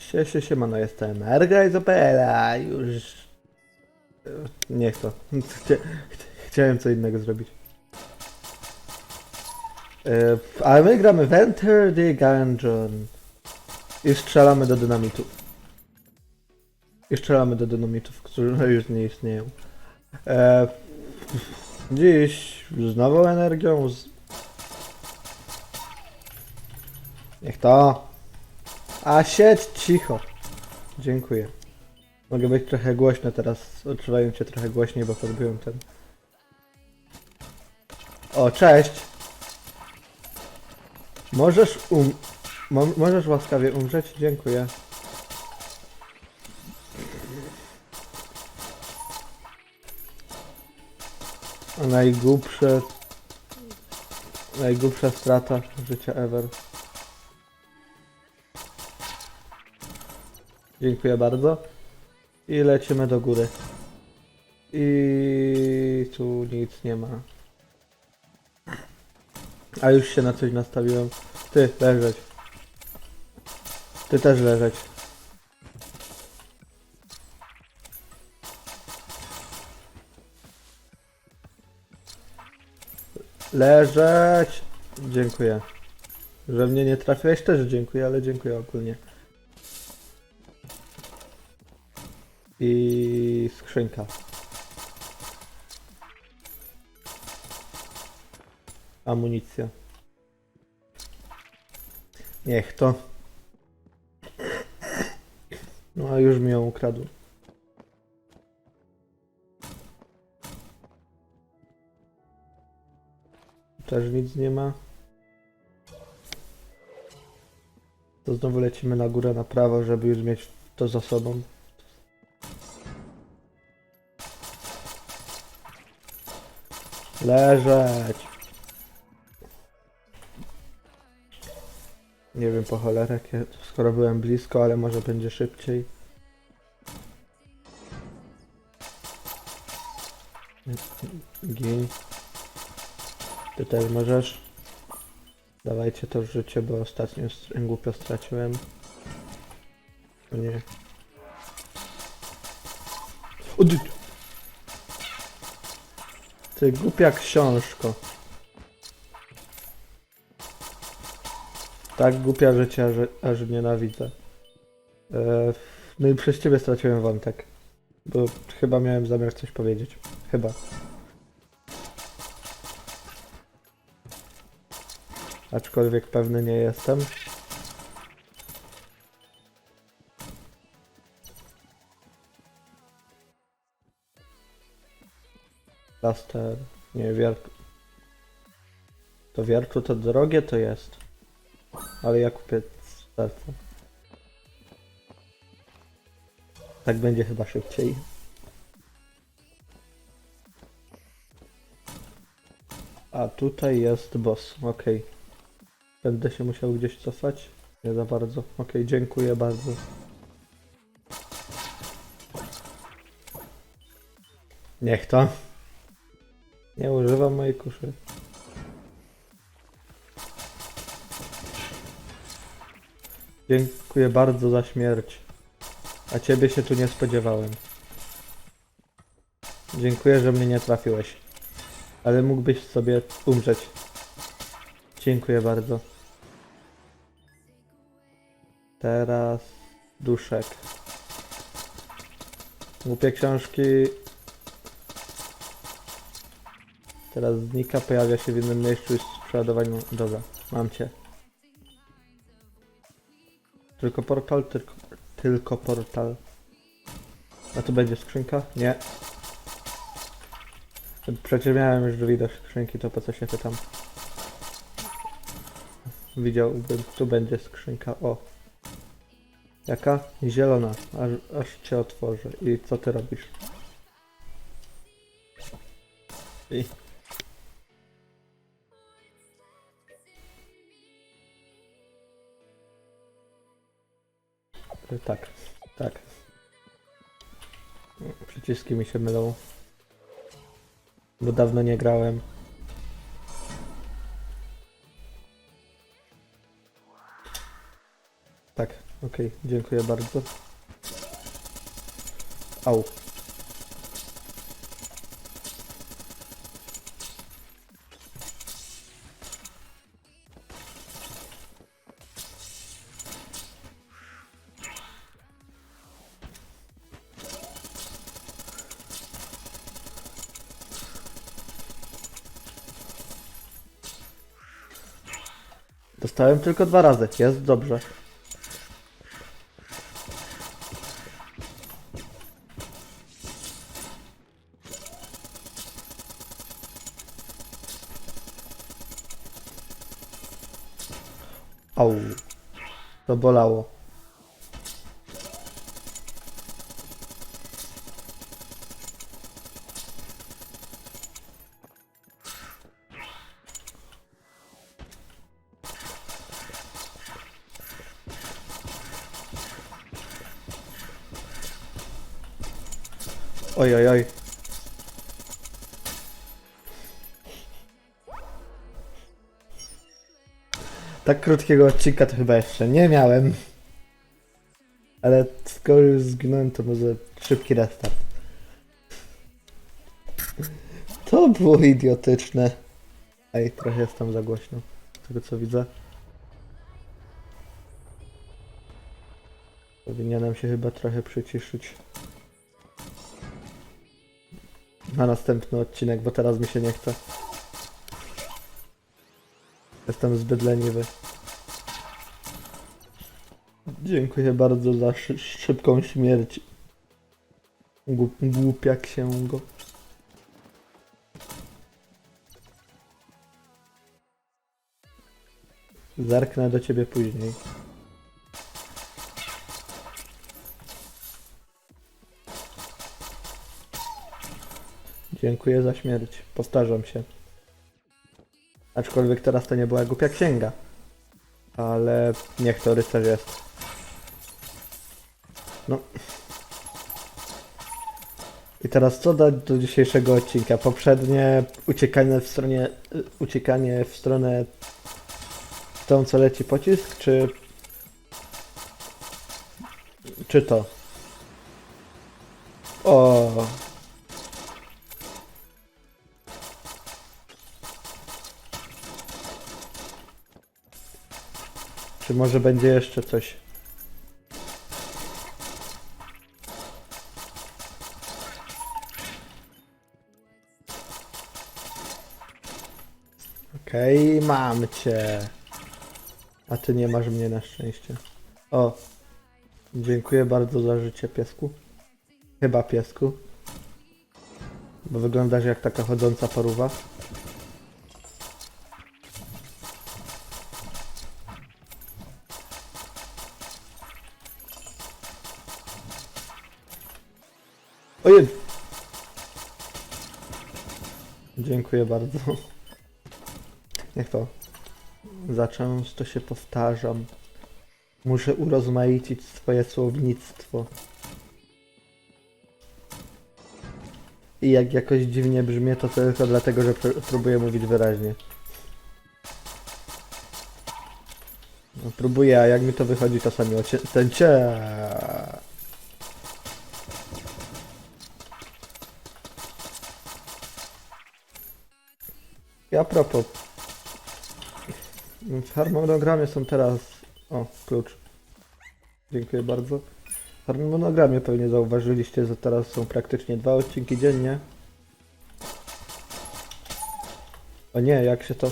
Sie, się, siemano, jestem Erga i Zopela, już... Niech to. Chcia... Chciałem co innego zrobić. E, ale my gramy w the Gungeon. I strzelamy do dynamitów. I strzelamy do dynamitów, które już nie istnieją. E, dziś z nową energią. Z... Niech to. A siedź cicho. Dziękuję. Mogę być trochę głośno teraz. Odczuwają cię trochę głośniej, bo podbiłem ten. O, cześć. Możesz um... Mo możesz łaskawie umrzeć? Dziękuję. Najgłupsze... Najgłupsza strata życia ever. Dziękuję bardzo. I lecimy do góry. I tu nic nie ma. A już się na coś nastawiłem. Ty, leżeć. Ty też leżeć. Leżeć! Dziękuję. Że mnie nie trafiłeś też dziękuję, ale dziękuję ogólnie. I skrzynka. Amunicja. Niech to. No a już mi ją ukradł. Też nic nie ma. To znowu lecimy na górę, na prawo, żeby już mieć to za sobą. Leżeć. Nie wiem po cholerę, skoro byłem blisko, ale może będzie szybciej. Gin. Ty też możesz. Dawajcie to życie, bo ostatnio głupio straciłem. Nie. O, ty... Głupia książko. Tak głupia, że cię aż, aż nienawidzę. E, no i przez ciebie straciłem wątek. Bo chyba miałem zamiar coś powiedzieć. Chyba. Aczkolwiek pewny nie jestem. Plaster, nie wiertł. To wiertło to drogie to jest. Ale ja kupię serce. Tak będzie chyba szybciej. A tutaj jest boss, okej. Będę się musiał gdzieś cofać? Nie za bardzo. Okej, dziękuję bardzo. Niech to. Nie używam mojej kuszy. Dziękuję bardzo za śmierć. A ciebie się tu nie spodziewałem. Dziękuję, że mnie nie trafiłeś. Ale mógłbyś sobie umrzeć. Dziękuję bardzo. Teraz duszek. Głupie książki. Teraz znika, pojawia się w innym miejscu i z przeładowaniem. Dobra, mam cię. Tylko portal, tylko, tylko portal. A tu będzie skrzynka? Nie. Przecież miałem już do skrzynki, to po co się pytam? Widziałbym, tu będzie skrzynka. O. Jaka? Zielona. Aż, aż cię otworzę. I co ty robisz? I... Tak, tak. Przyciski mi się mylą. Bo dawno nie grałem. Tak, Okej, dziękuję bardzo. Au. Dostałem tylko dwa razy. Jest dobrze. Au. To bolało. Oj, oj, oj. Tak krótkiego odcinka to chyba jeszcze nie miałem. Ale skoro już zginąłem, to może szybki restart. To było idiotyczne. Ej, trochę jest tam za głośno. Z tego co widzę. Powinienem się chyba trochę przyciszyć. Na następny odcinek, bo teraz mi się nie chce. Jestem zbyt leniwy. Dziękuję bardzo za szy szybką śmierć. Głup głupia księgo. Zerknę do ciebie później. Dziękuję za śmierć. Powtarzam się. Aczkolwiek teraz to nie była głupia księga. Ale niech to rycerz jest. No. I teraz co dać do dzisiejszego odcinka? Poprzednie uciekanie w stronie, uciekanie w stronę tą co leci pocisk, czy czy to? O, Czy może będzie jeszcze coś? Okej, mam cię. A ty nie masz mnie na szczęście. O. Dziękuję bardzo za życie piesku. Chyba piesku. Bo wyglądasz jak taka chodząca paruwa. Ojej! Dziękuję bardzo. Niech to. Za często się powtarzam. Muszę urozmaicić swoje słownictwo. I jak jakoś dziwnie brzmię, to tylko dlatego, że pr- próbuję mówić wyraźnie. No, próbuję, a jak mi to wychodzi, to sami ocie... Ten cie... I a propos. W harmonogramie są teraz... O, klucz. Dziękuję bardzo. W harmonogramie pewnie zauważyliście, że teraz są praktycznie dwa odcinki dziennie. O nie, jak się to...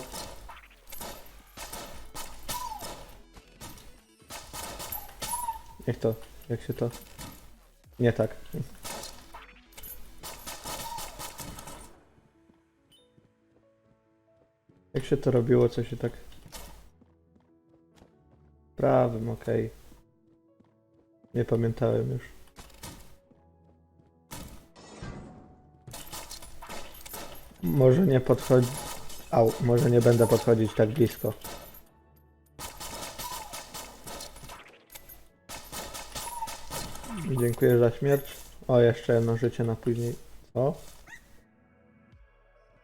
Jak to? Jak się to... Nie tak. Się to robiło, co się tak... Prawym, okej. Nie pamiętałem już. Może nie podchodzi... Au, może nie będę podchodzić tak blisko. Dziękuję za śmierć. O, jeszcze jedno życie na później. O.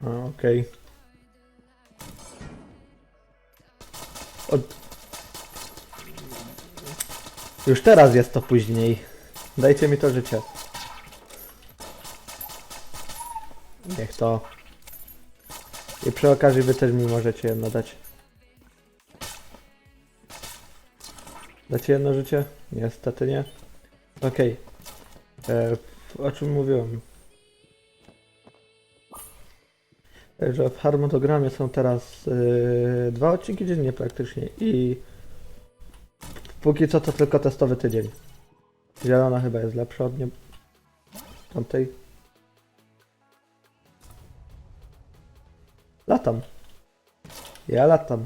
A, okej. Od... Już teraz jest to później. Dajcie mi to życie. Niech to. I przy okazji wy też mi możecie jedno dać. Dacie jedno życie? Niestety nie. Okej. E, O czym mówiłem? Że w harmonogramie są teraz e, dwa odcinki dziennie praktycznie i póki co to tylko testowy tydzień. Zielona chyba jest lepsza od nie... tamtej. Latam. Ja latam.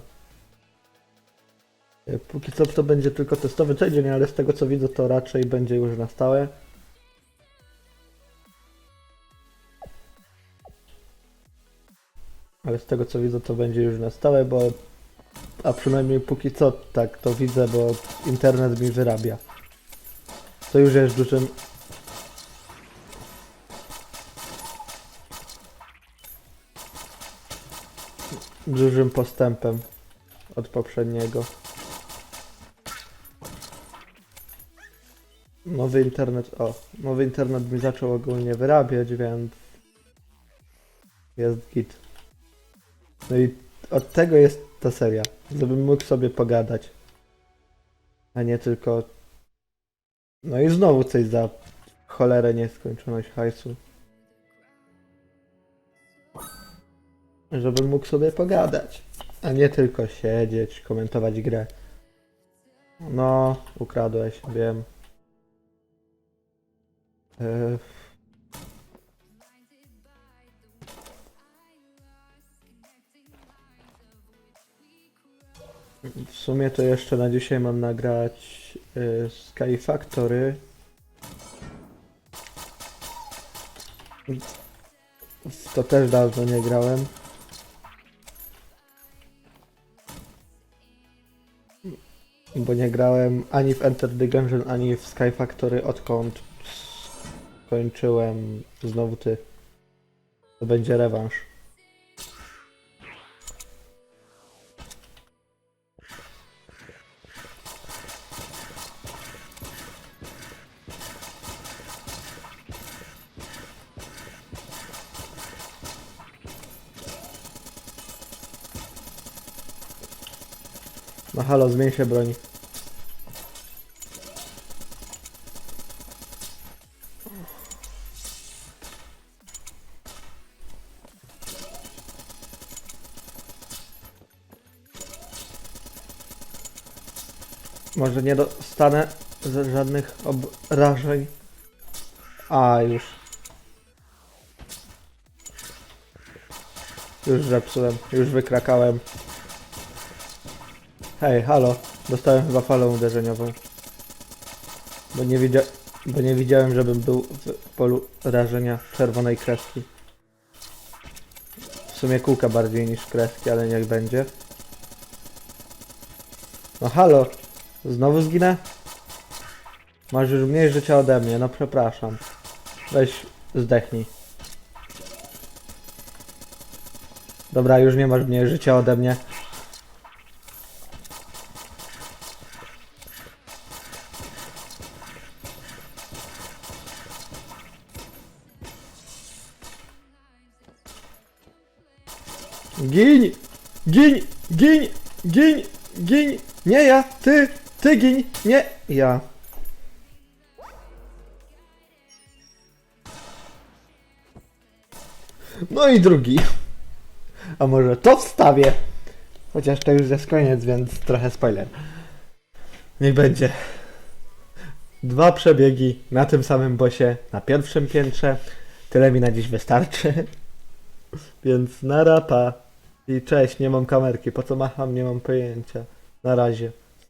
E, Póki co to będzie tylko testowy tydzień, ale z tego co widzę to raczej będzie już na stałe. Ale z tego co widzę to będzie już na stałe, bo... A przynajmniej póki co tak to widzę, bo internet mi wyrabia. To już jest dużym... Dużym postępem od poprzedniego. Nowy internet, o, nowy internet mi zaczął ogólnie wyrabiać, więc jest git. No i od tego jest ta seria, żebym mógł sobie pogadać, a nie tylko... No i znowu coś za cholerę nieskończoność hajsu. Żebym mógł sobie pogadać, a nie tylko siedzieć, komentować grę. No, ukradłeś, wiem. E, W sumie to jeszcze na dzisiaj mam nagrać y, Sky Factory. To też dawno nie grałem. Bo nie grałem ani w Enter the Gungeon, ani w Sky Factory odkąd skończyłem znowu ty. To będzie rewanż. No halo, zmień się broń. Może nie dostanę żadnych obrażeń. A, już. Już zepsułem, już wykrakałem. Hej, halo. Dostałem chyba falę uderzeniową. Bo nie, widzia... Bo nie widziałem, żebym był w polu rażenia czerwonej kreski. W sumie kółka bardziej niż kreski, ale niech będzie. No halo. Znowu zginę? Masz już mniej życia ode mnie, no przepraszam. Weź zdechnij. Dobra, już nie masz mniej życia ode mnie. Giń! Giń! Giń! Giń! Giń! Nie ja! Ty! Ty giń! Nie ja! No i drugi. A może to wstawię? Chociaż to już jest koniec, więc trochę spoiler. Niech będzie. Dwa przebiegi na tym samym bosie, na pierwszym piętrze. Tyle mi na dziś wystarczy. Więc na rapa. I cześć, nie mam kamerki. Po co macham, nie mam pojęcia. Na razie.